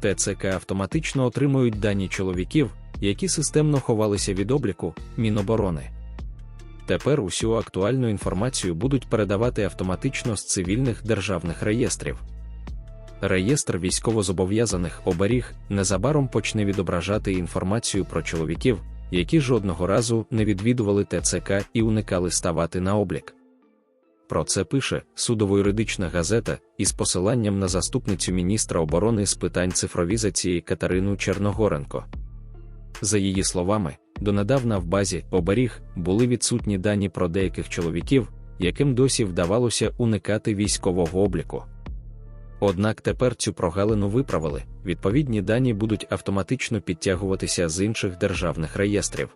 ТЦК автоматично отримують дані чоловіків, які системно ховалися від обліку Міноборони. Тепер усю актуальну інформацію будуть передавати автоматично з цивільних державних реєстрів. Реєстр військовозобов'язаних оберіг незабаром почне відображати інформацію про чоловіків, які жодного разу не відвідували ТЦК і уникали ставати на облік. Про це пише судово-юридична газета із посиланням на заступницю міністра оборони з питань цифровізації Катерину Черногоренко. За її словами, донедавна в базі оберіг були відсутні дані про деяких чоловіків, яким досі вдавалося уникати військового обліку. Однак тепер цю прогалину виправили, відповідні дані будуть автоматично підтягуватися з інших державних реєстрів.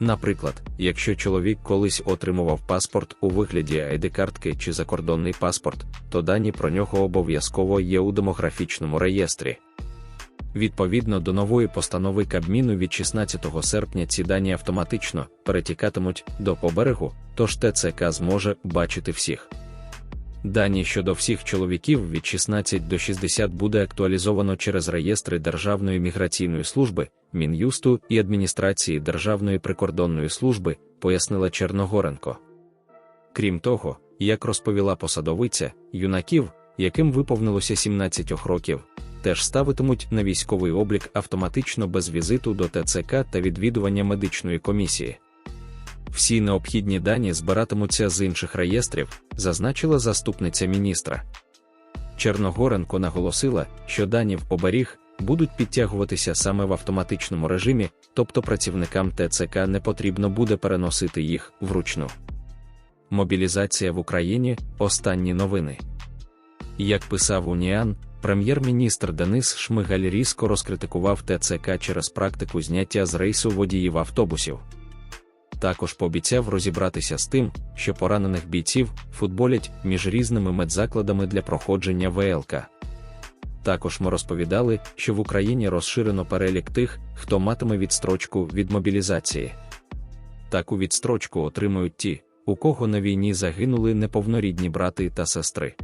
Наприклад, якщо чоловік колись отримував паспорт у вигляді ID-картки чи закордонний паспорт, то дані про нього обов'язково є у демографічному реєстрі. Відповідно до нової постанови Кабміну від 16 серпня ці дані автоматично перетікатимуть до поберегу, тож ТЦК зможе бачити всіх. Дані щодо всіх чоловіків від 16 до 60 буде актуалізовано через реєстри Державної міграційної служби, Мін'юсту і адміністрації Державної прикордонної служби, пояснила Черногоренко. Крім того, як розповіла посадовиця, юнаків, яким виповнилося 17 років, теж ставитимуть на військовий облік автоматично без візиту до ТЦК та відвідування медичної комісії. Всі необхідні дані збиратимуться з інших реєстрів, зазначила заступниця міністра. Черногоренко наголосила, що дані в оберіг будуть підтягуватися саме в автоматичному режимі, тобто працівникам ТЦК не потрібно буде переносити їх вручну. Мобілізація в Україні останні новини. Як писав Уніан, прем'єр-міністр Денис Шмигаль різко розкритикував ТЦК через практику зняття з рейсу водіїв автобусів. Також пообіцяв розібратися з тим, що поранених бійців футболять між різними медзакладами для проходження ВЛК. Також ми розповідали, що в Україні розширено перелік тих, хто матиме відстрочку від мобілізації. Таку відстрочку отримують ті, у кого на війні загинули неповнорідні брати та сестри.